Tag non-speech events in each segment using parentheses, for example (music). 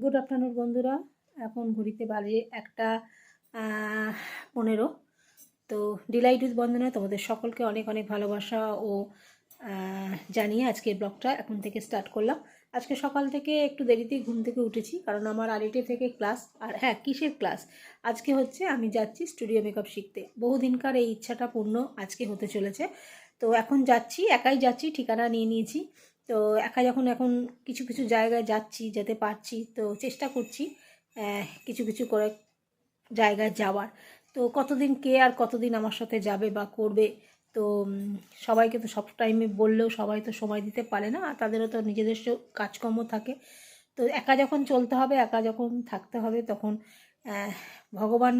Good afternoon বন্ধুরা। এখন ঘড়িতে বাজে একটা পনেরো। তো ডিলাইট উইথ বন্দনা, তোমাদের সকলকে অনেক অনেক ভালোবাসা ও জানিয়ে আজকের ব্লগটা এখন থেকে স্টার্ট করলাম। আজকে সকাল থেকে একটু দেরিতেই ঘুম থেকে উঠেছি, কারণ আমার আড়াইটে থেকে ক্লাস আর হ্যাঁ কিসের ক্লাস আজকে হচ্ছে আমি যাচ্ছি স্টুডিও মেকআপ শিখতে। বহুদিনকার এই ইচ্ছাটা পূর্ণ আজকে হতে চলেছে। তো এখন যাচ্ছি, একাই যাচ্ছি, ঠিকানা নিয়ে নিয়েছি। তো একা যখন এখন কিছু কিছু জায়গায় যাচ্ছি, যেতে পারছি, তো চেষ্টা করছি কিছু কিছু করে জায়গায় যাওয়ার। তো কতদিন কে আর কতদিন আমার সাথে যাবে বা করবে, তো সবাইকে তো সব টাইমে বললেও সবাই তো সময় দিতে পারে না তাদেরও তো নিজেদের কাজকর্ম থাকে। তো একা যখন চলতে হবে, একা যখন থাকতে হবে, তখন ভগবান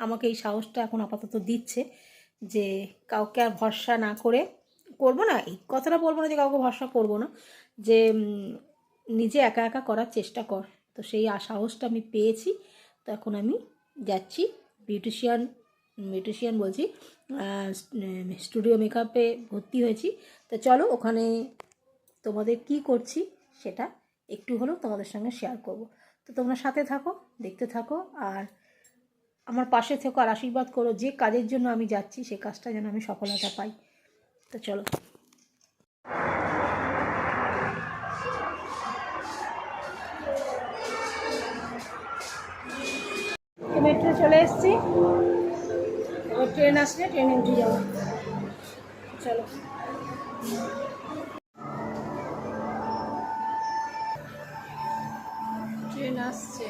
আমাকে এই সাহসটা এখন আপাতত দিচ্ছে যে কাউকে আর ভরসা না করে করব না, এই কথাটা বলব না যে কাউকে ভরসা করব না, যে নিজে একা একা করার চেষ্টা কর। তো সেই সাহসটা আমি পেয়েছি তো এখন আমি যাচ্ছি বিউটিশিয়ান বিউটিশিয়ান বলছি স্টুডিও মেকআপে ভর্তি হয়েছি। তো চলো ওখানে তোমাদের কি করছি সেটা একটু হলেও তোমাদের সঙ্গে শেয়ার করব। তো তোমরা সাথে থাকো, দেখতে থাকো, আর আমার পাশে থেকো, আর আশীর্বাদ করো, যে কাজের জন্য আমি যাচ্ছি, সে কাজটা যেন আমি সফলতা পাই। তো চলো। মেট্রো চলে এসেছি। এবার ট্রেন আসলে ট্রেনে উঠে যাব। চলো। ট্রেন আসছে।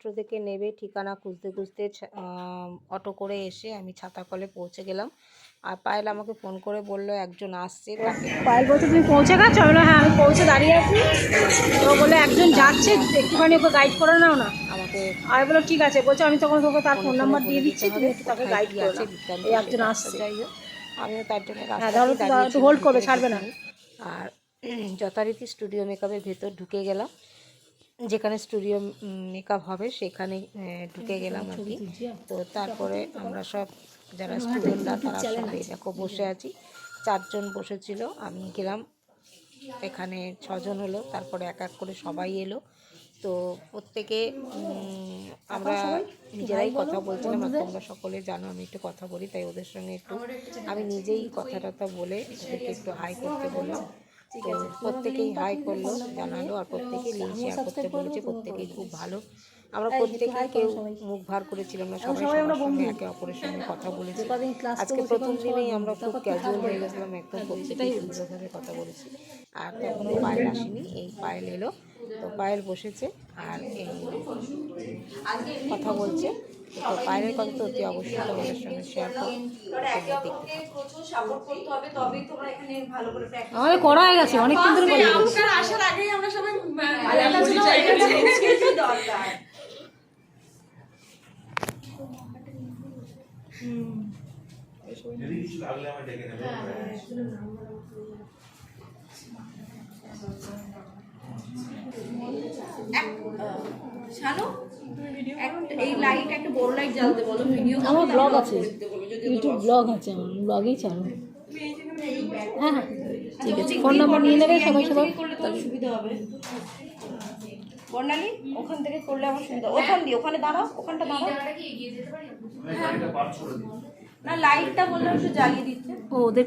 মেট্রো থেকে নেবে ঠিকানা খুঁজতে খুঁজতে অটো করে এসে আমি ছাতাকলে পৌঁছে গেলাম। আর পায়েল আমাকে ফোন করে বলল একজন আসছে পায়েল বলছে তুমি পৌঁছে গেছো? বলল হ্যাঁ আমি পৌঁছে দাঁড়িয়ে আছি। তো বলে একজন যাচ্ছে একটুখানি ওকে গাইড করে নাও না। আমাকে আমি বলল ঠিক আছে। বলছে আমি তখন তোকে তার ফোন নাম্বার দিয়ে দিচ্ছি তুমি একটু তাকে গাইড করে এই একজন আসছে। যাই হোক আমিও তার জন্য হ্যাঁ হোল্ড করবে ছাড়বে না। আর (clears throat) যথারীতি স্টুডিও মেকআপের ভেতর ঢুকে গেলাম। যেখানে স্টুডিও মেকআপ হবে সেখানে ঢুকে গেলাম আর কি। তো তারপরে আমরা সব যারা স্টুডেন্টরা তারা সবাই দেখো বসে আছি। চারজন বসেছিল আমি গেলাম। এখানে ছজন হলো তারপরে এক এক করে সবাই এলো। তো প্রত্যেকে আমরা নিজেরাই কথা বলছিলাম আর তোমরা সকলে জানো আমি একটু কথা বলি তাই ওদের সঙ্গে একটু আমি নিজেই কথা টথা বলে একটু হাই করতে বললাম। তো প্রত্যেকেই হাই করল জানালো আর প্রত্যেকেই লিঙ্ক শেয়ার করতে বলেছে প্রত্যেকেই খুব ভালো। আমরা প্রত্যেকেই কেউ মুখ ভার করেছিলাম না সবাই সবার সঙ্গে একে অপরের সঙ্গে কথা বলেছি। আজকে প্রথম দিনেই আমরা খুব ক্যাজুয়াল হয়ে গেছিলাম একদম প্রত্যেকেই সুন্দরভাবে কথা বলেছি। আর তখনও পায়েল আসেনি এই পায়েল এলো। তো পায়েল বসেছে আর এই কথা বলছে। তো পায়েলের কথা তো অতি অবশ্যই তোমাদের সঙ্গে শেয়ার করো। আমাদের করা হয়ে গেছে ধরে কথা আসার আগেই আমরা সবাই নেবে শানু? এই লাইট একটা বড় লাইট জ্বালতে বলো ভিডিও আমার ব্লগ আছে। ইউটিউব ব্লগ আছে আমার ব্লগেই চালো হ্যাঁ হ্যাঁ। ঠিক আছে ফোন নাম্বার নিয়ে নেবে সবাই সবার করলে তো সুবিধা হবে। বর্ণালী ওখান থেকে করলে আমার সুবিধা ওখান দিয়ে ওখানে দাঁড়াও ওখানটা দাঁড়াও। না লাইটটা বললাম একটু জ্বালিয়ে দিচ্ছে। ও ওদের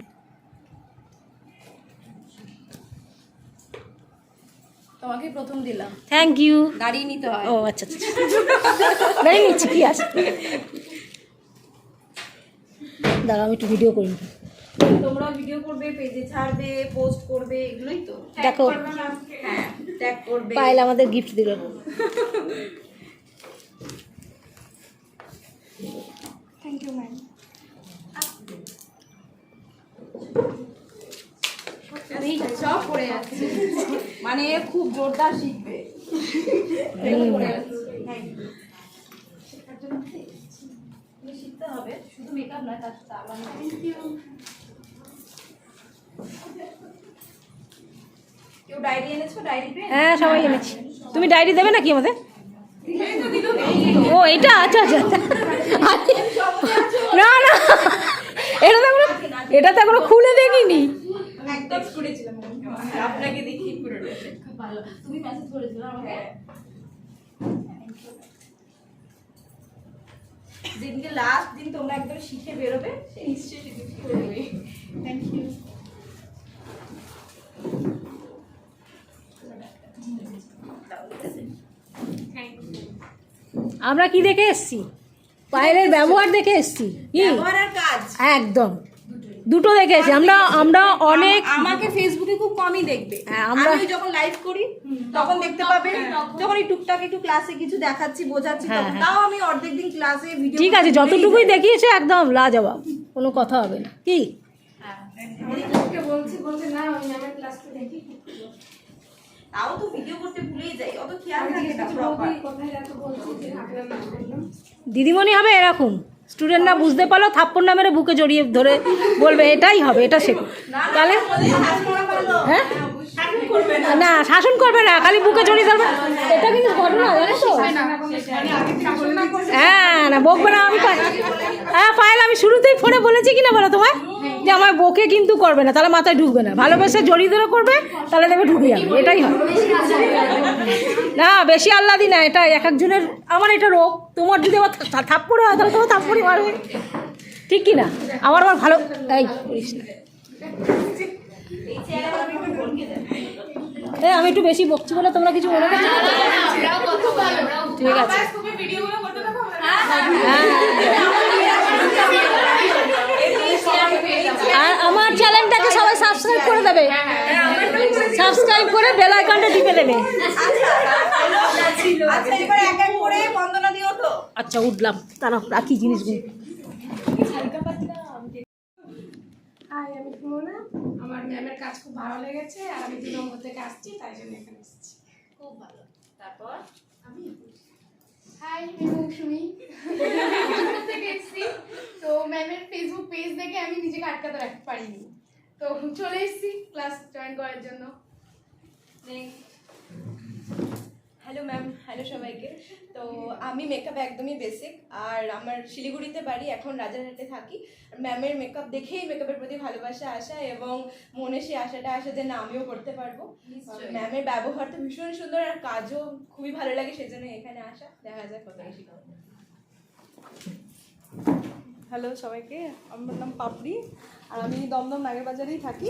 তোমাকে প্রথম দিলাম। থ্যাংক ইউ দাঁড়িয়ে নিতে হয়। ও আচ্ছা আচ্ছা। গাড়ি নিচ্ছি কি আছে? দাঁড়া আমি একটু ভিডিও করি তোমরা ভিডিও করবে পেজে ছাড়বে পোস্ট করবে এগুলোই তো। দেখো। হ্যাঁ ট্যাগ করবে। পায়েল আমাদের গিফট দিল। থ্যাংক ইউ ম্যাম আমি পড়ে যাচ্ছে। মানে খুব জোরদার শিখবে। শিখতে হবে শুধু মেকআপ নয় তার সাথে আবার কেউ ডায়েরি এনেছো? ডায়েরি পেন হ্যাঁ সবাই এনেছি। তুমি ডায়েরি দেবে নাকি আমাদের? ও এটা? আচ্ছা আচ্ছা আচ্ছা। না না। এটা তো এখনও এটা তো এখনও খুলে দেখিনি। একদম করেছিলাম আপনাকে দেখি পুরো খুব ভালো। তুমি মেসেজ করেছিলে আমাকে? যেদিনকে লাস্ট দিন তোমরা একদম শিখে বেরোবে সে নিশ্চয়ই সেদিন শিখে বেরোবে। থ্যাংক ইউ আমরা কি দেখে এসছি? পায়েলের ব্যবহার দেখে এসছি? কি? ব্যবহার কাজ। একদম। দুটো দেখেছি আমরা আমরা অনেক আমাকে ফেসবুকে খুব কমই দেখবে। হ্যাঁ, আমরা- যখন লাইভ করি তখন দেখতে পাবে। যখন এই টুকটাক একটু ক্লাসে কিছু দেখাচ্ছি বোঝাচ্ছি হ্যাঁ, তখন হ্যাঁ। তাও আমি অর্ধেক দিন ক্লাসে ভিডিও ঠিক আছে যতটুকুই দেখিয়েছে একদম লাজবাব। কোনো কথা হবে না। কি? তাও তো ভিডিও করতে ভুলেই যাই অত খেয়াল থাকে না দিদিমণি হবে এরকম? স্টুডেন্টরা বুঝতে পারল থাপ্পড় না মেরে বুকে জড়িয়ে ধরে বলবে এটাই হবে এটা শেখো। তাহলে? হ্যাঁ? না। শাসন করবে না খালি বুকে জড়িয়ে ধরবে। এটা কিন্তু ঘটনা তো? হ্যাঁ না বকবে না আমি হ্যাঁ পায়েল আমি শুরুতেই ফোনে বলেছি কিনা বলো তোমায় যে আমার বকে কিন্তু করবে না তাহলে মাথায় ঢুকবে না। ভালোবেসে জড়িয়ে ধরে করবে তাহলে দেখবে ঢুকে যাবে এটাই হয়। না বেশি আল্লাদি না এটা এক একজনের আমার এটা রোগ। তোমার যদি আবার থা- থাপ্পড়ে হয় তাহলে তোমার থাপ্পড়ি মারবে। ঠিক কি না আমার আবার ভালো এই করিস না। আমি একটু বেশি বকছি বলে তোমরা কিছু মনে করছ? না? ঠিক আছে। আর আমার চ্যানেলটাকে সবাই সাবস্ক্রাইব করে দেবে। সাবস্ক্রাইব করে বেল আইকনটা টিপে দেবে। আচ্ছা আচ্ছা উঠলাম। তারা রাখি জিনিসগুলো। হাই আমি সুমনা। আমার ম্যামের কাজ খুব ভালো লেগেছে আর আমি দু নম্বর থেকে আসছি তাই জন্য এখানে এসেছি। খুব ভালো। তারপর? হাই আমি মৌসুমি। (laughs) থেকে এসেছি। তো ম্যামের ফেসবুক পেজ দেখে আমি নিজেকে আটকাতে রাখতে পারিনি। তো চলে এসেছি ক্লাস জয়েন করার জন্য। হ্যালো ম্যাম হ্যালো সবাইকে। তো আমি মেকআপ একদমই বেসিক আর আমার শিলিগুড়িতে বাড়ি এখন রাজারহাটে থাকি। ম্যামের মেকআপ দেখেই মেকআপের প্রতি ভালোবাসা আসা এবং মনে সেই আশাটা আসা যে না আমিও করতে পারব। ম্যামের ব্যবহার তো ভীষণ সুন্দর আর কাজও খুবই ভালো লাগে সেজন্য এখানে আসা। দেখা যাক কত বেশি। হ্যালো সবাইকে। আমার নাম পাপড়ি আর আমি দমদম নাগের বাজারেই থাকি।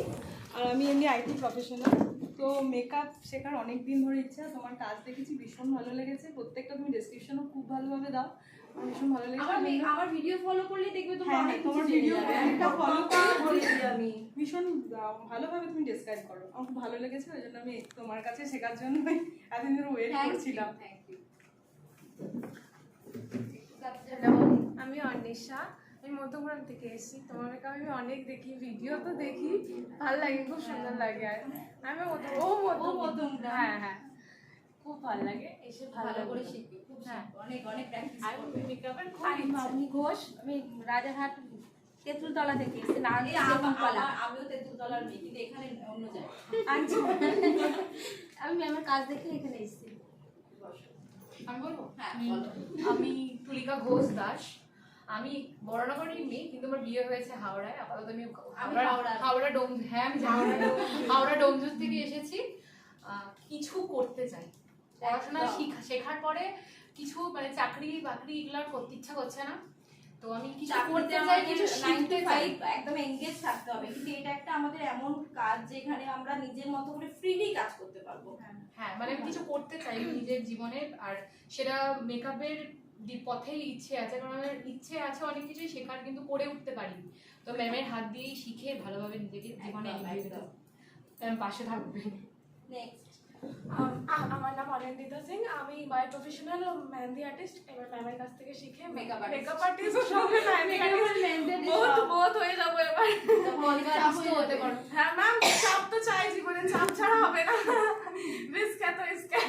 আর আমি এমনি আইটি প্রফেশনাল তো মেকআপ শেখার অনেক দিন ধরে ইচ্ছা তোমার কাজ দেখেছি ভীষণ ভালো লেগেছে। প্রত্যেকটা তুমি ডেসক্রিপশনও খুব ভালোভাবে দাও। আমার ভীষণ ভালো লেগেছে। আমার ভিডিও ফলো করলে দেখবে তোমার হ্যাঁ, অনেক তোমার ভিডিও ফলো করে আমি ভীষণ ভালোভাবে তুমি ডেসক্রাইব করো। আমার খুব ভালো লেগেছে ওই জন্য আমি তোমার কাছে শেখার জন্য এতদিন ধরে ওয়েট করছিলাম। হ্যালো আমি অন্বেষা আমি মধ্যমগ্রাম থেকে এসেছি। তোমার মেকআপ আমি অনেক দেখি ভিডিও তো দেখি। ভালো লাগে খুব সুন্দর লাগে আর। আমি ও মধ্য মধ্যমগ্রাম। হ্যাঁ হ্যাঁ। খুব ভালো লাগে। এসে ভালো করে হ্যাঁ। অনেক অনেক প্র্যাকটিস আর মেকআপের খুব মামনি ঘোষ আমি রাজারহাট তেঁতুলতলা থেকে এসেছি না আমিও তেঁতুলতলার মেয়ে কিন্তু এখানে অন্য জায়গায়। আচ্ছা। আমি ম্যামের কাজ দেখে এখানে এসেছি। আমি বলব? হ্যাঁ আমি তুলিকা ঘোষ দাস। আমি বড়নগরের মেয়ে কিন্তু আমার বিয়ে হয়েছে হাওড়ায়। আপাতত আমি হাওড়া ডোম হ্যাঁ (laughs) হাওড়া ডোমজুর থেকে এসেছি। কিছু করতে চাই। পড়াশোনা শিখা- শেখার পরে কিছু মানে চাকরি বাকরি এগুলো আর করতে ইচ্ছা করছে না। তো আমি কিছু করতে চাই কিছু শিখতে চাই। একদম এনগেজ থাকতে হবে। কিন্তু এটা একটা আমাদের এমন কাজ যেখানে আমরা নিজের মতো করে ফ্রিলি কাজ করতে পারব। হ্যাঁ মানে আমি কিছু করতে চাই নিজের জীবনে আর সেটা মেকআপের পথেই ইচ্ছে আছে কারণ আমার ইচ্ছে আছে অনেক কিছুই শেখার কিন্তু করে উঠতে পারিনি। তো ম্যামের হাত দিয়েই শিখে ভালোভাবে নিজেকে জীবনে ম্যাম পাশে থাকবে নেক্সট আমার নাম অনিন্দিতা সিং আমি বাই প্রফেশনাল মেহেন্দি আর্টিস্ট এবার ম্যামের কাছ থেকে শিখে artist. মেকআপ আর্টিস্ট সঙ্গে মেহেন্দি আর্টিস্ট বহুত বহুত হয়ে যাব এবার। হ্যাঁ ম্যাম চাপ তো চাই জীবনে চাপ ছাড়া হবে না। (laughs) রিস্ক এত রিস্ক (laughs)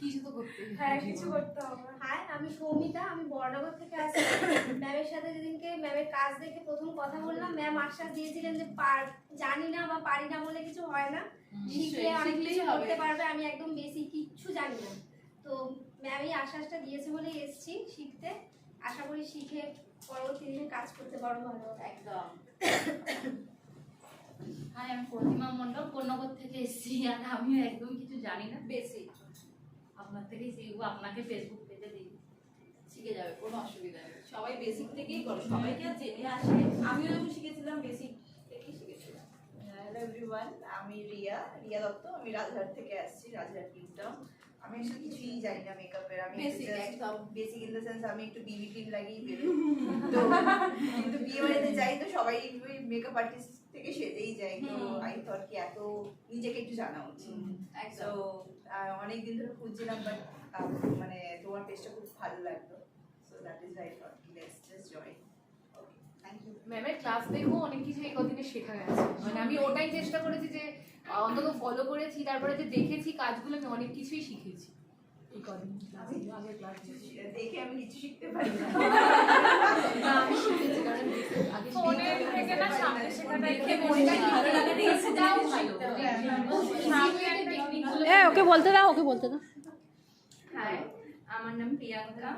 কিছু তো করতে হ্যাঁ কিছু করতে হবে। হাই আমি সৌমিতা আমি বড়নগর থেকে আসছি। ম্যামের সাথে যেদিনকে ম্যামের কাজ দেখে প্রথম কথা বললাম ম্যাম আশ্বাস দিয়েছিলেন যে পার জানি না বা পারি না বলে কিছু হয় না। শিখলে অনেক কিছু করতে পারবে আমি একদম বেশি কিচ্ছু জানি না। তো ম্যাম এই আশ্বাসটা দিয়েছে বলেই এসেছি শিখতে। আশা করি শিখে পরবর্তী দিনে কাজ করতে পারব ভালো একদম। হাই আমি প্রতিমা মণ্ডল কন্যাগর থেকে এসেছি আর আমিও একদম কিছু জানি না। বেসিক আপনার থেকেই শিখব আপনাকে ফেসবুক পেজে দিই। শিখে যাবে কোনো অসুবিধা নেই। সবাই বেসিক থেকেই করো সবাইকে আর জেনে আসে। আমিও যখন শিখেছিলাম বেসিক থেকেই শিখেছিলাম। হ্যালো এভরিওয়ান আমি রিয়া রিয়া দত্ত। আমি রাজহাট থেকে আসছি রাজহাট কিংডম আমি আসলে কিছুই জানি না মেকআপের আমি বেসিক ইন দ্য সেন্স আমি একটু বিবি ক্রিম লাগিয়ে বেরোই। তো কিন্তু বিয়ে বাড়িতে যাই তো সবাই ওই মেকআপ আর্টিস্ট থেকে সেজেই যাই তো আই থট কি এত নিজেকে একটু জানা উচিত। তো অনেক দিন ধরে খুঁজছিলাম বাট মানে তোমার পেজটা খুব ভালো লাগল। So that is right thought let's just join ম্যামের ক্লাস দেখেও অনেক কিছু এই কদিনে শেখা গেছে। মানে আমি ওটাই চেষ্টা করেছি যে অন্তত ফলো করেছি তারপরে যে দেখেছি কাজগুলো আমি অনেক কিছুই শিখেছি। এই কদিন দেখে আমি কিছু শিখতে পারি না। (laughs) না আমি শিখেছি কারণ আগে থেকে না সামনে শেখাটা দেখে একটু বেশি হয় ভালো ভালো লাগাটা এসে তাও ভালো ভালো সামনে একটা টেকনিকগুলো হ্যাঁ ওকে বলতে দাও ওকে বলতে দাও। হাই আমার নাম প্রিয়াঙ্কা।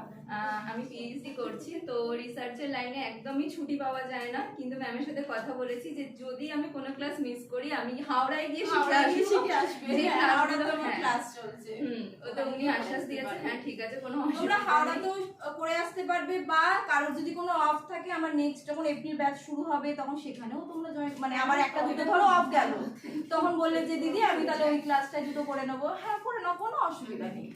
আমি পিএইচডি করছি তো রিসার্চের লাইনে একদমই ছুটি পাওয়া যায় না। কিন্তু ম্যামের সাথে কথা বলেছি যে যদি আমি কোনো ক্লাস মিস করি আমি হাওড়ায় গিয়ে শিখে আসব। যে আমার হ্যাঁ। ক্লাস চলছে। হুম তো উনি আশ্বাস দিয়েছেন। হ্যাঁ ঠিক আছে কোনো অসুবিধা হাওড়াতেও করে আসতে পারবে বা কারোর যদি কোনো অফ থাকে আমার নেক্সট যখন এপ্রিল ব্যাচ শুরু হবে তখন সেখানেও তোমরা জয়েন মানে আমার একটা দুটো ধরো অফ গেল। তখন বললে যে দিদি আমি তাহলে ওই ক্লাসটা দুটো করে নেব। হ্যাঁ করে নাও কোনো অসুবিধা নেই।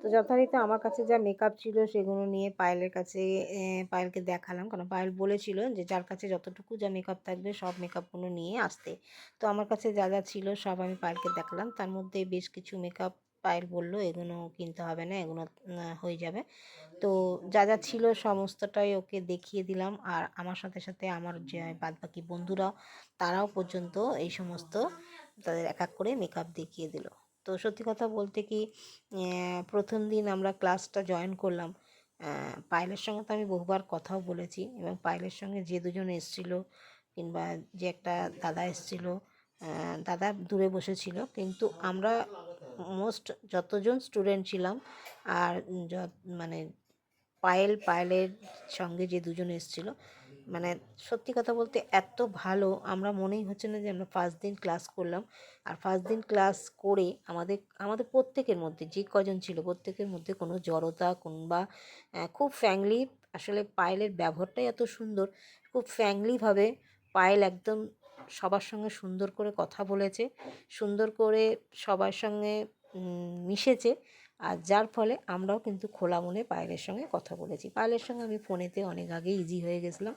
তো যথারীতি আমার কাছে যা মেকআপ ছিল সেগুলো নিয়ে পায়েলের কাছে পায়েলকে দেখালাম। কারণ পায়েল বলেছিল যে, যার কাছে যতটুকু যা মেকআপ থাকবে, সব মেকআপগুলো নিয়ে আসতে। তো আমার কাছে যা যা ছিল সব আমি পায়েলকে দেখালাম। তার মধ্যে বেশ কিছু মেকআপ পায়েল বলল এগুলো কিনতে হবে না এগুলো হয়ে যাবে। তো যা যা ছিল সমস্তটাই ওকে দেখিয়ে দিলাম। আর আমার সাথে সাথে আমার যে বাদবাকি বন্ধুরা তারাও পর্যন্ত এই সমস্ত তাদের এক এক করে মেকআপ দেখিয়ে দিল। তো সত্যি কথা বলতে কি প্রথম দিন আমরা ক্লাসটা জয়েন করলাম। পায়েলের সঙ্গে তো আমি বহুবার কথাও বলেছি এবং পায়েলের সঙ্গে যে দুজন এসছিল কিংবা যে একটা দাদা এসছিল দাদা দূরে বসেছিল, কিন্তু আমরা মোস্ট যতজন স্টুডেন্ট ছিলাম আর মানে পায়েল, পায়েলের সঙ্গে যে দুজন এসছিল মানে সত্যি কথা বলতে এত ভালো আমরা মনেই হচ্ছে না যে আমরা ফার্স্ট দিন ক্লাস করলাম। আর ফার্স্ট দিন ক্লাস করে আমাদের আমাদের প্রত্যেকের মধ্যে যে কজন ছিল প্রত্যেকের মধ্যে কোনো জড়তা আহ, খুব ফ্যাংলি আসলে পায়েলের ব্যবহারটাই এত সুন্দর। খুব ফ্যাংলিভাবে পায়েল একদম সবার সঙ্গে সুন্দর করে কথা বলেছে সুন্দর করে সবার সঙ্গে মিশেছে। আর যার ফলে আমরাও কিন্তু খোলা মনে পায়েলের সঙ্গে কথা বলেছি। পায়েলের সঙ্গে আমি ফোনেতে অনেক আগে ইজি হয়ে গেছিলাম।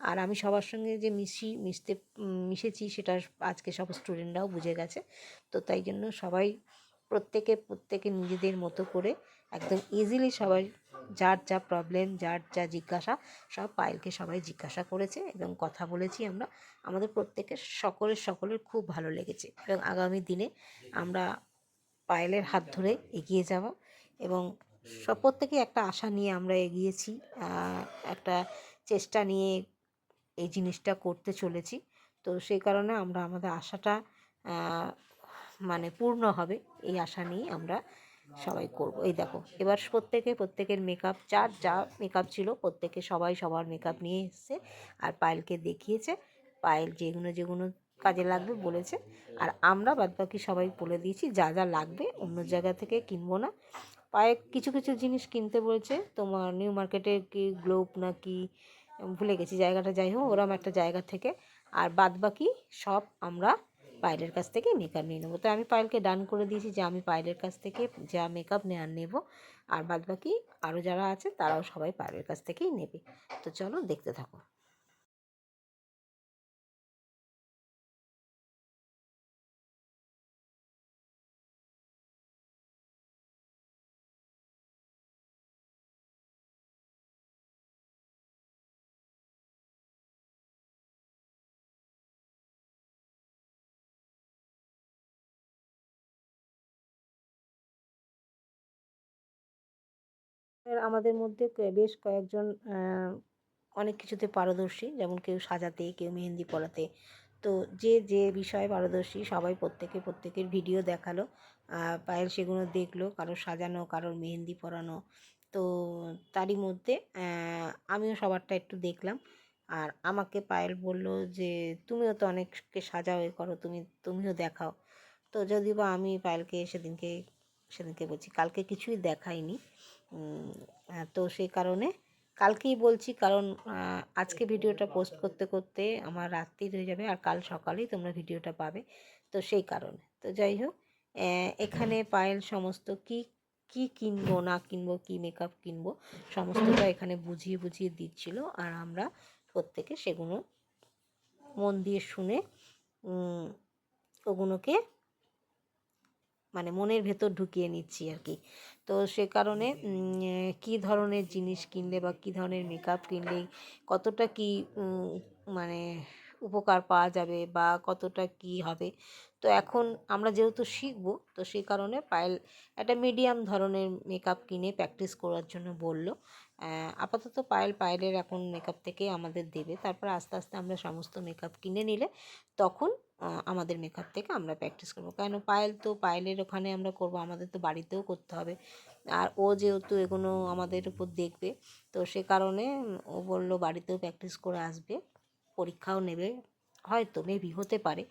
আর আমি সবার সঙ্গে যে মিশি, মিশতে মিশেছি সেটা আজকে সব স্টুডেন্টরাও বুঝে গেছে। তো তাই জন্য সবাই প্রত্যেকে প্রত্যেকে নিজেদের মতো করে একদম ইজিলি সবাই যার যা প্রবলেম যার যা জিজ্ঞাসা, সব পায়েলকে সবাই জিজ্ঞাসা করেছে এবং কথা বলেছি আমরা। আমাদের প্রত্যেকের সকলের সকলের খুব ভালো লেগেছে। এবং আগামী দিনে আমরা পায়েলের হাত ধরে এগিয়ে যাওয়া এবং সব প্রত্যেকে একটা আশা নিয়ে আমরা এগিয়েছি একটা চেষ্টা নিয়ে এই জিনিসটা করতে চলেছি। তো সেই কারণে আমরা আমাদের আশাটা মানে পূর্ণ হবে, এই আশা নিয়ে আমরা সবাই করব। এই দেখো, এবার প্রত্যেকে, প্রত্যেকের মেকআপ যার যা মেকআপ ছিল প্রত্যেকে সবাই সবার মেকআপ নিয়ে এসছে আর পায়েলকে দেখিয়েছে। পায়েল যেগুলো যেগুলো কাজে লাগবে বলেছে। আর আমরা বাদবাকি সবাই বলে দিয়েছি, যা যা লাগবে অন্য জায়গা থেকে কিনবো না। পায়ে কিছু কিছু জিনিস কিনতে বলছে। তোমার নিউ মার্কেটে কি গ্লোব না কি ভুলে গেছি জায়গাটা। যাই হোক, ওরম একটা জায়গা থেকে। আর বাদবাকি সব আমরা পায়েলের কাছ থেকে মেকআপ নিয়ে নেব। তো আমি পায়েলকে ডান করে দিয়েছি যে আমি পায়েলের কাছ থেকে যা মেকআপ নেওয়ার নেব। আর বাদবাকি আরও যারা আছে, তারাও সবাই পায়েলের কাছ থেকেই নেবে। তো চলো দেখতে থাকো। আমাদের মধ্যে বেশ কয়েকজন অনেক কিছুতে পারদর্শী। যেমন কেউ সাজাতে, কেউ মেহেন্দি পরাতে। তো যে যে বিষয়ে পারদর্শী সবাই প্রত্যেকে প্রত্যেকের ভিডিও দেখাল পায়েল সেগুলো দেখল কারোর সাজানো, কারোর মেহেন্দি পরানো। তো তারই মধ্যে আমিও সবারটা একটু দেখলাম। আর আমাকে পায়েল বলল যে, তুমিও তো অনেককে সাজাও, এ করো, তুমি, তুমিও দেখাও। তো যদি বা আমি পায়েলকে সেদিনকে সেদিনকে বলছি, কালকে কিছুই দেখাইনি। তো সেই কারণে কালকেই বলছি, কারণ আজকে ভিডিওটা পোস্ট করতে করতে আমার রাত্রি হয়ে যাবে আর কাল সকালেই তোমরা ভিডিওটা পাবে, তো সেই কারণে। তো যাই হোক এখানে পায়েল সমস্ত কি কি কিনবো, না কিনবো, কি মেকআপ কিনবো, সমস্তটা এখানে বুঝিয়ে বুঝিয়ে দিচ্ছিল আর আমরা প্রত্যেকে সেগুলো মন দিয়ে শুনে ওগুলোকে মানে মনের ভেতর ঢুকিয়ে নিচ্ছি আর কি। তো সে কারণে কী ধরনের জিনিস কিনলে বা কী ধরনের মেকআপ কিনলে কতটা কি মানে উপকার পাওয়া যাবে বা কতটা কি হবে? তো এখন আমরা যেহেতু শিখব, তো সেই কারণে পায়েল একটা মিডিয়াম ধরনের মেকআপ কিনে প্র্যাকটিস করার জন্য বলল। আপাতত পায়েল পায়েলের এখন মেকআপ থেকে আমাদের দেবে। তারপর আস্তে আস্তে আমরা সমস্ত মেকআপ কিনে নিলে তখন আমাদের মেকআপ থেকে আমরা প্র্যাকটিস করব। কেন পায়েল তো পায়েলের ওখানে আমরা করব আমাদের তো বাড়িতেও করতে হবে। আর ও যেহেতু এগুলো আমাদের উপর দেখবে তো সে কারণে ও বলল বাড়িতেও প্র্যাকটিস করে আসবে পরীক্ষাও নেবে হয়তো মেবি হতে পারে।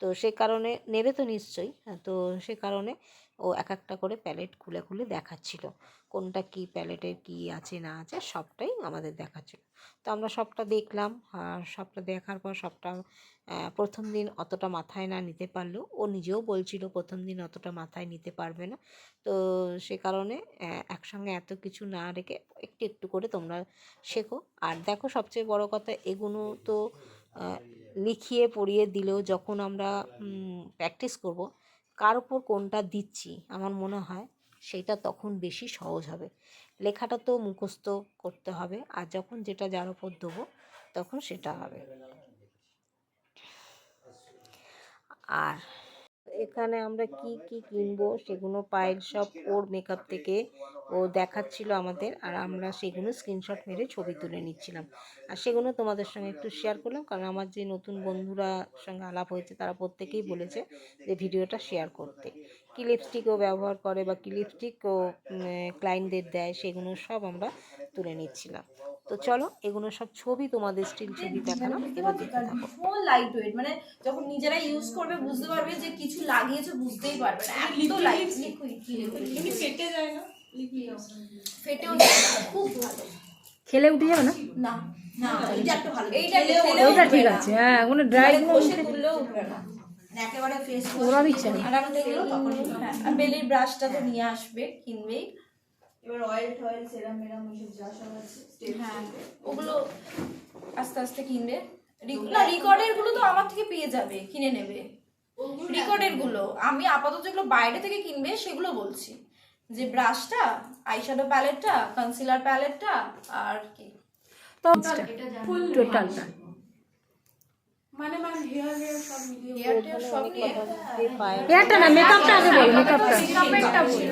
তো সে কারণে নেবে তো নিশ্চয়ই হ্যাঁ, তো সে কারণে ও এক একটা করে প্যালেট খুলে খুলে দেখাচ্ছিল। কোনটা কি প্যালেটের কি আছে না আছে সবটাই আমাদের দেখাচ্ছিল। তো আমরা সবটা দেখলাম আর সবটা দেখার পর সবটা প্রথম দিন অতটা মাথায় না নিতে পারলেও ও নিজেও বলছিল প্রথম দিন অতটা মাথায় নিতে পারবে না। তো সে কারণে একসঙ্গে এত কিছু না রেখে একটু একটু করে তোমরা শেখো। আর দেখো সবচেয়ে বড় কথা এগুলো তো লিখিয়ে পড়িয়ে দিলেও যখন আমরা প্র্যাকটিস করব কার উপর কোনটা দিচ্ছি আমার মনে হয় সেটা তখন বেশি সহজ হবে। লেখাটা তো মুখস্থ করতে হবে আর যখন যেটা যার ওপর দেবো তখন সেটা হবে। আর এখানে আমরা কি কি কিনবো সেগুলো পায়েল সব ওর মেকআপ থেকে ও দেখাচ্ছিল আমাদের আর আমরা সেগুলো স্ক্রিনশট মেরে ছবি তুলে নিচ্ছিলাম। আর সেগুলো তোমাদের সঙ্গে একটু শেয়ার করলাম কারণ আমার যে নতুন বন্ধুরা সঙ্গে আলাপ হয়েছে তারা প্রত্যেকেই বলেছে যে ভিডিওটা শেয়ার করতে। কী লিপস্টিকও ব্যবহার করে বা কী লিপস্টিকও ক্লায়েন্টদের দেয় সেগুলো সব আমরা তুলে নিচ্ছিলাম। তো চলো এগুলো সব ছবি তোমাদের স্টিল ছবি দেখালাম এবার দেখতে থাকো ভীষণ লাইট ওয়েট মানে যখন নিজেরা ইউজ করবে বুঝতে পারবে যে কিছু লাগিয়েছে বুঝতেই পারবে না। এত লাইট লিকুইড এমনি ফেটে যায় না? ফেটেও যায় খুব ভালো। খেলে উঠে যাবে না? না না এটা একটা ভালো। এইটা ঠিক আছে হ্যাঁ কোনো ড্রাই বসে উঠবে না। একেবারে ফেস হ্যাঁ। আর বেলির ব্রাশটা তো নিয়ে আসবে কিনবেই এবার অয়েল টয়েল সেরাম মেরাম ওইসব যা সব আছে হ্যাঁ ওগুলো আস্তে আস্তে কিনবে। না রিকর্ডেরগুলো তো আমার থেকে পেয়ে যাবে কিনে নেবে। রেকর্ডেরগুলো আমি আপাতত যেগুলো বাইরে থেকে কিনবে সেগুলো বলছি। যে ব্রাশটা আইশ্যাডো প্যালেটটা কনসিলার প্যালেটটা আর কি? টোটালটা মানে ম্যাম হেয়ার হেয়ার সব মিলিয়ে হেয়ার সব নিয়ে হেয়ারটা না মেকআপটা আগে বল মেকআপটা মেকআপেরটা বলি।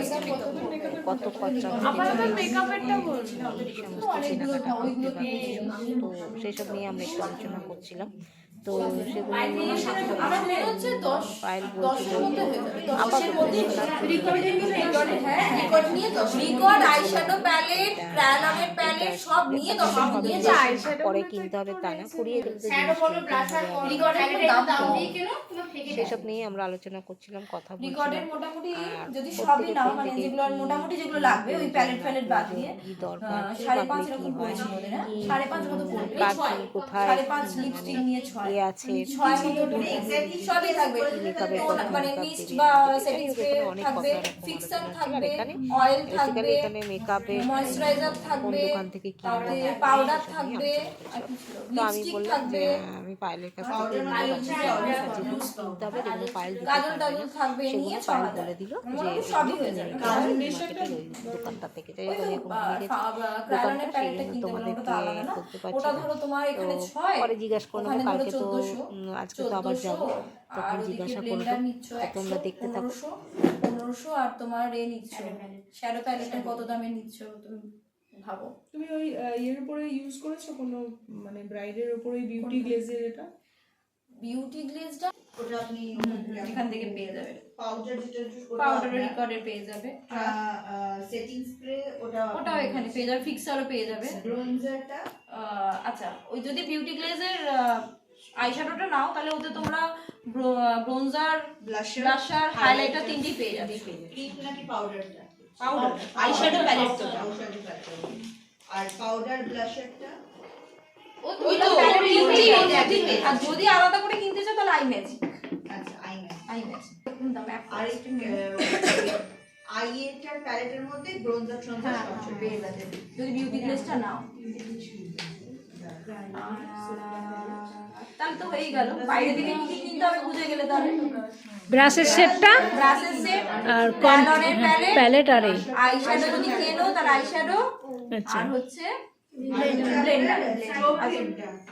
কত খরচা আপাতত মেকআপেরটা তো সেসব নিয়ে আমরা একটু আলোচনা করছিলাম। তো সেগুলো পায়েল বলছিল আপাতত হ্যাঁ রিকর্ড নিয়ে দশ রিকর্ড আইশ্যাডো প্যালেট ক্রায়োনের প্যালেট সব নিয়ে দশ নিয়ে হবে পরে কিনতে হবে তা না কুড়িয়ে গেলে রিকর্ডের দাম দাম কম। দিয়ে কেন? সেসব নিয়ে আমরা আলোচনা করছিলাম কথা মোটামুটি যদি সবই নাও মানে যেগুলো মোটামুটি যেগুলো লাগবে ওই প্যালেট ফ্যালেট বাদ দিয়ে দরকার সাড়ে পাঁচ পড়েছিল ওদের হ্যাঁ? সাড়ে পাঁচ মতো পড়বে কোথায় সাড়ে পাঁচ লিপস্টিক নিয়ে ছয়। আছে? ছয় মতো সবই থাকবে। মানে মিস্ট বা যাবে। সেটিং স্প্রে থাকবে ফিক্সার থাকবে এখানে বেসিক্যালি থাকবে এখানে মেকআপে কোন থাকবে দোকান থেকে কি তারপরে পাউডার থাকবে ছিল? তো আমি বললাম যে আমি পায়েলের কাছ থেকে কিনতে হবে যেগুলো পায়েল সেগুলো পায়েল বলে দিল যে হয়ে দোকানটা থেকে যাই ওই হোক তো আমি এখন ভুলে গেছি ক্রায়োনের দোকানটা সেই কিনতে গেলে তো তোমাদেরকে আলাদা না? পারছি ওটা ধরো তোমার এখানে ছয় পরে জিজ্ঞাসা করে নেব ওখানে ধরো কালকে তো আজকে তো আবার যাব। তখন জিজ্ঞাসা করব তো তোমরা দেখতে থাকো। পনেরোশো আর তোমার এ নিচ্ছ? শ্যাডো প্যালেটের কত দামে নিচ্ছ তুমি? ভাবো। তুমি ওই ইয়ের উপরে ইউজ করেছ? কোনো মানে ব্রাইডের উপরে বিউটি গ্লেজের এটা? বিউটি গ্লেজটা ওটা আপনি এখান থেকে পেয়ে যাবে। পাউডার যেটা পাউডার রিকর্ডের পেয়ে যাবে। সেটিং স্প্রে ওটা ওটাও এখানে পেয়ে যাবে ফিক্সারও পেয়ে যাবে। ব্রোঞ্জারটা আহ, আচ্ছা ওই যদি বিউটি গ্লেজের আইশ্যাডোটা নাও তাহলে ওতে তোমরা ব্রোঞ্জার ব্লাশার ব্লাশার হাইলাইটার তিনটেই পেয়ে যাবে। নাকি পাউডারটা পাউডার আইশ্যাডো প্যালেট প্যালেট আর পাউডার ব্লাশারটা তো। আর যদি আলাদা করে কিনতে চাও তাহলে আই ম্যাজিক আচ্ছা আই ম্যাচ আই ম্যাজিক আর একটু আইয়েটার প্যালেটের মধ্যে ব্রোঞ্জার ট্রোঞ্জার হ্যাঁ সব হ্যাঁ, পেয়ে যাবে। যদি বিউটি গ্লেজটা নাও। তাহলে তো হয়েই গেল। বাইরে থেকে কি কি কিনতে হবে বুঝে গেলে তাহলে? ব্রাশের সেটটা ব্রাশের সেট আর প্যালেট প্যালেট আর এই। আইশ্যাডো যদি কেনো তার আইশ্যাডো আচ্ছা। আর হচ্ছে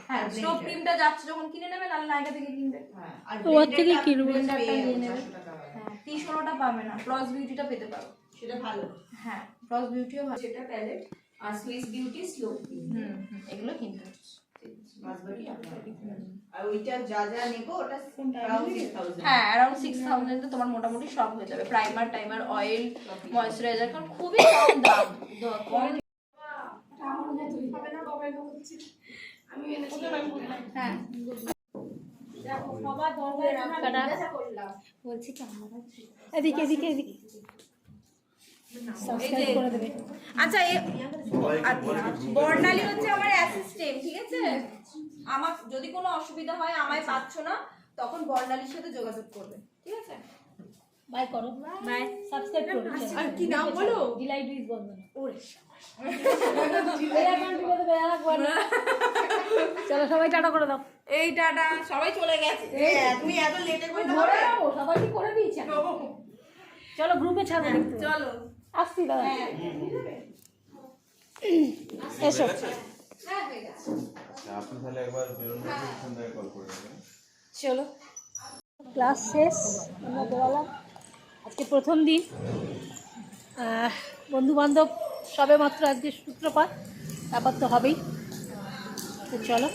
হ্যাঁ ওর থেকে কিনবো। হ্যাঁ টি ষোলোটা পাবে না প্লস বিউটিটা পেতে পারো। সেটা ভালো। হ্যাঁ প্লস বিউটিও ভালো। প্যালেট আর সুইস বিউটি স্লো এগুলো কিনতে আর ওইটা যা যা নেব ওটা around 6000 হ্যাঁ থাউজেন্ডে তোমার মোটামুটি সব হয়ে যাবে। প্রাইমার টাইমার অয়েল ময়শ্চারাইজার কারণ খুবই কম দাম। (coughs) হ্যাঁ। এদিকে এদিকে এদিকে। দেবে আচ্ছা বর্ণালী হচ্ছে আমার অ্যাসিস্ট্যান্ট ঠিক আছে? আমার যদি কোনো অসুবিধা হয় আমায় পাচ্ছ না তখন বর্ণালীর সাথে যোগাযোগ করবে ঠিক আছে? বাই করো। বাই সাবস্ক্রাইব করো আর কি নাম বলো? Delight with Bandhana. ওরে চলো সবাই টাটা করে দাও। এই টাটা সবাই চলে গেছে। তুমি এত লেটে করে সবাই কি করে দিয়েছে। চলো। গ্রুপে ছাড়ো। চলো। আসছি দাদা এসো। হ্যাঁ হয়ে চলো। ক্লাস শেষ আমরা বেরোলাম। আজকে প্রথম দিন। বন্ধু বান্ধব সবে মাত্র আজকে সূত্রপাত তারপর তো হবেই। তো চলো।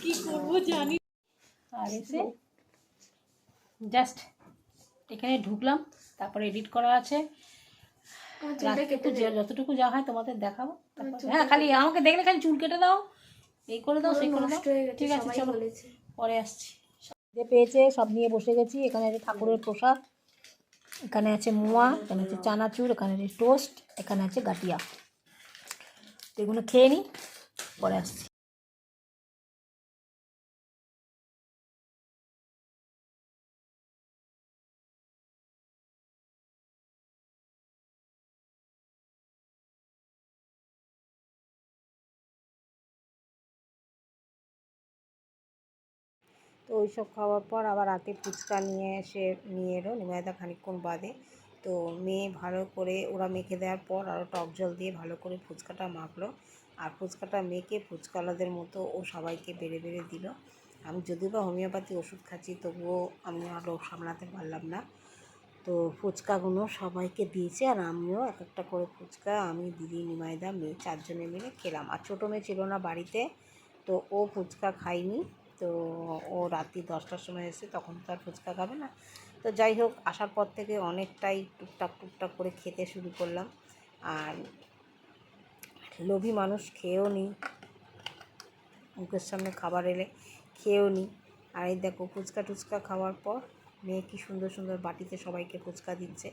কি করব জানি আর এসে জাস্ট এখানে ঢুকলাম তারপরে এডিট করা আছে। যতটুকু যা হয় তোমাদের দেখাবো। হ্যাঁ খালি আমাকে দেখলে খালি চুল কেটে দাও। এই করে দাও সেই করে দাও। ঠিক আছে চলো পরে আসছি। যে পেয়েছে সব নিয়ে বসে গেছি। এখানে আছে ঠাকুরের প্রসাদ এখানে আছে মোয়া এখানে আছে চানাচুর এখানে আছে টোস্ট এখানে আছে গাটিয়া। তো এগুলো খেয়ে নিই পরে আসছি। তো ওইসব খাওয়ার পর আবার রাতে ফুচকা নিয়ে এসে নিয়ে এলো, নিমাইদা খানিকক্ষণ বাদে। তো মেয়ে ভালো করে, ওরা মেখে দেওয়ার পর আরও টক জল দিয়ে ভালো করে ফুচকাটা মাখলো। আর ফুচকাটা মেখে ফুচকালাদের মতো ও সবাইকে বেড়ে বেড়ে দিল। আমি যদিও বা হোমিওপ্যাথি ওষুধ খাচ্ছি, তবুও আমি আর লোক সামলাতে পারলাম না। তো ফুচকাগুলো সবাইকে দিয়েছে আর আমিও এক একটা করে ফুচকা, আমি, দিদি, নিমাইদা, মেয়ে চারজনে মিলে খেলাম। আর ছোটো মেয়ে ছিল না বাড়িতে, তো ও ফুচকা খায়নি। তো ও রাত্রি দশটার সময় এসে তখন তো আর ফুচকা খাবে না। তো যাই হোক, আসার পর থেকে অনেকটাই টুকটাক টুকটাক করে খেতে শুরু করলাম। আর লোভী মানুষ খেয়েও নি। মুখের সামনে খাবার এলে খেয়েও নি। আর এই দেখো, ফুচকা টুচকা খাওয়ার পর মেয়ে কি সুন্দর সুন্দর বাটিতে সবাইকে ফুচকা দিচ্ছে।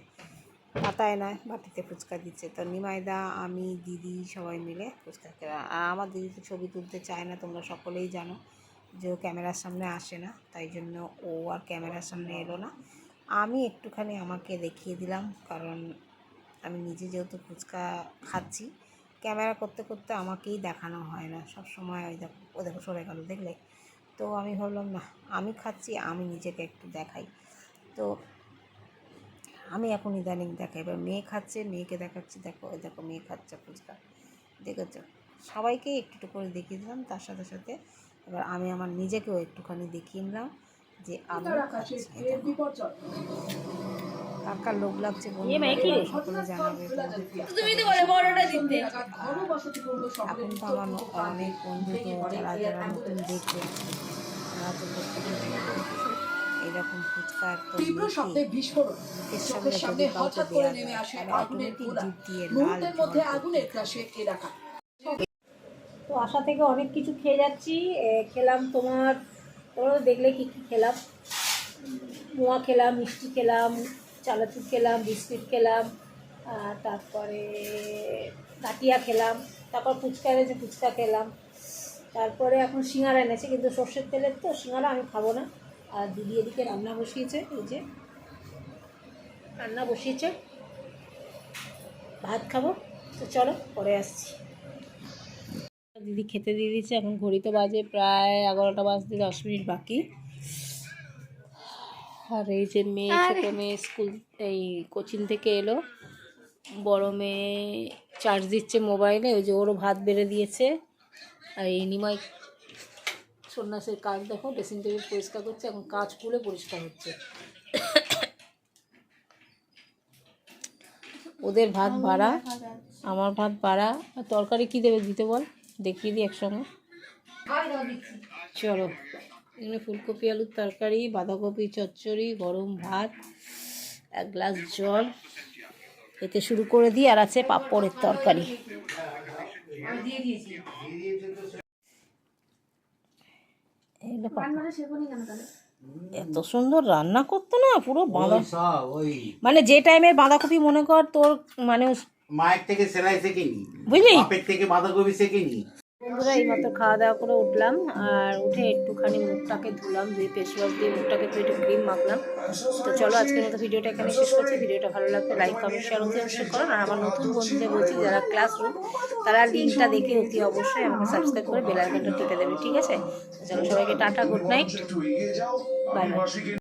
পাতায় নয়, বাটিতে ফুচকা দিচ্ছে। তো নিমাইদা, আমি, দিদি সবাই মিলে ফুচকা খেলাম। আর আমার দিদি তো ছবি তুলতে চায় না, তোমরা সকলেই জানো। যে ক্যামেরার সামনে আসে না, তাই জন্য ও আর ক্যামেরার সামনে এলো না। আমি একটুখানি আমাকে দেখিয়ে দিলাম, কারণ আমি নিজে যেহেতু ফুচকা খাচ্ছি, ক্যামেরা করতে করতে আমাকেই দেখানো হয় না। সব সময় ওই দেখো, ও দেখো সরে গেল দেখলে। তো আমি ভাবলাম, না, আমি খাচ্ছি, আমি নিজেকে একটু দেখাই। তো আমি এখন ইদানিং দেখাই এবার মেয়ে খাচ্ছে, মেয়েকে দেখাচ্ছি, দেখো, ওই দেখো মেয়ে খাচ্ছে ফুচকা। দেখেছ? সবাইকেই একটু একটু করে দেখিয়ে দিলাম, তার সাথে সাথে এবার আমি আমার নিজেকেও একটুখানি দেখিয়ে নিলাম যে আমি লোভ লাগছে সকলে জানাবে তুমি তো বলে বড়টা দিতে এখন তো আমার অনেক বন্ধু তো যারা যারা নতুন দেখবে তারা তো এরকম ফুচকা একদম তীব্র শব্দে বিস্ফোরণ। চোখের সামনে সামনে যদি কাউকে হঠাৎ করে নেমে আসে আগুনের গোলা মুহূর্তের মধ্যে আগুনের ক্রাশে এলাকা। তো আশা থেকে অনেক কিছু খেয়ে যাচ্ছি। খেলাম তোমার, তোমরা দেখলে কী কী খেলাম? মোয়া খেলাম, মিষ্টি খেলাম, চানাচুর খেলাম, বিস্কিট খেলাম তারপরে কাটিয়া খেলাম, তারপর ফুচকা এনেছে, ফুচকা খেলাম। তারপরে এখন সিঙ্গারা এনেছে, কিন্তু সর্ষের তেলের তো সিঙ্গারা আমি খাব না। আর দিদি এদিকে রান্না বসিয়েছে, এই যে রান্না বসিয়েছে। ভাত খাব, তো চলো পরে আসছি। দিদি খেতে দিয়ে দিচ্ছে এখন ঘড়িতে বাজে প্রায় এগারোটা বাজতে দশ মিনিট বাকি। আর এই যে মেয়ে ছোটো মেয়ে স্কুল এই কোচিং থেকে এলো। বড় মেয়ে চার্জ দিচ্ছে মোবাইলে ওই যে ওরও ভাত বেড়ে দিয়েছে। আর এই নিমাই সন্ন্যাসের কাজ দেখো ড্রেসিং টেবিল পরিষ্কার করছে এখন কাজ খুলে পরিষ্কার হচ্ছে। ওদের ভাত বাড়া আমার ভাত বাড়া আর তরকারি কী দেবে দিতে বল? দেখিয়ে দিই একসঙ্গে। চলো এখানে ফুলকপি আলুর তরকারি বাঁধাকপি চচ্চড়ি গরম ভাত এক গ্লাস জল। এতে শুরু করে দিই আর আছে পাঁপড়ের তরকারি। এত সুন্দর রান্না করতো না পুরো বাঁধা মানে যে টাইমের বাঁধাকপি মনে কর তোর মানে মায়ের থেকে সেলাই শেখেনি বুঝলি? বাপের থেকে বাঁধাকপি শেখেনি। বন্ধুরা এইমাত্র খাওয়া দাওয়া করে উঠলাম আর উঠে একটুখানি মুখটাকে ধুলাম ধুয়ে ফেস ওয়াশ দিয়ে মুখটাকে একটু একটু ক্রিম মাখলাম। তো চলো আজকের মতো ভিডিওটা এখানে শেষ করছি। ভিডিওটা ভালো লাগলে লাইক কমেন্ট শেয়ার অতি অবশ্যই করুন আর আমার নতুন বন্ধুদের বলছি যারা ক্লাসরুম তারা লিঙ্কটা দেখে অতি অবশ্যই আমাকে সাবস্ক্রাইব করে বেল আইকনটা টিপে দেবে ঠিক আছে? চলো সবাইকে টাটা গুড নাইট বাই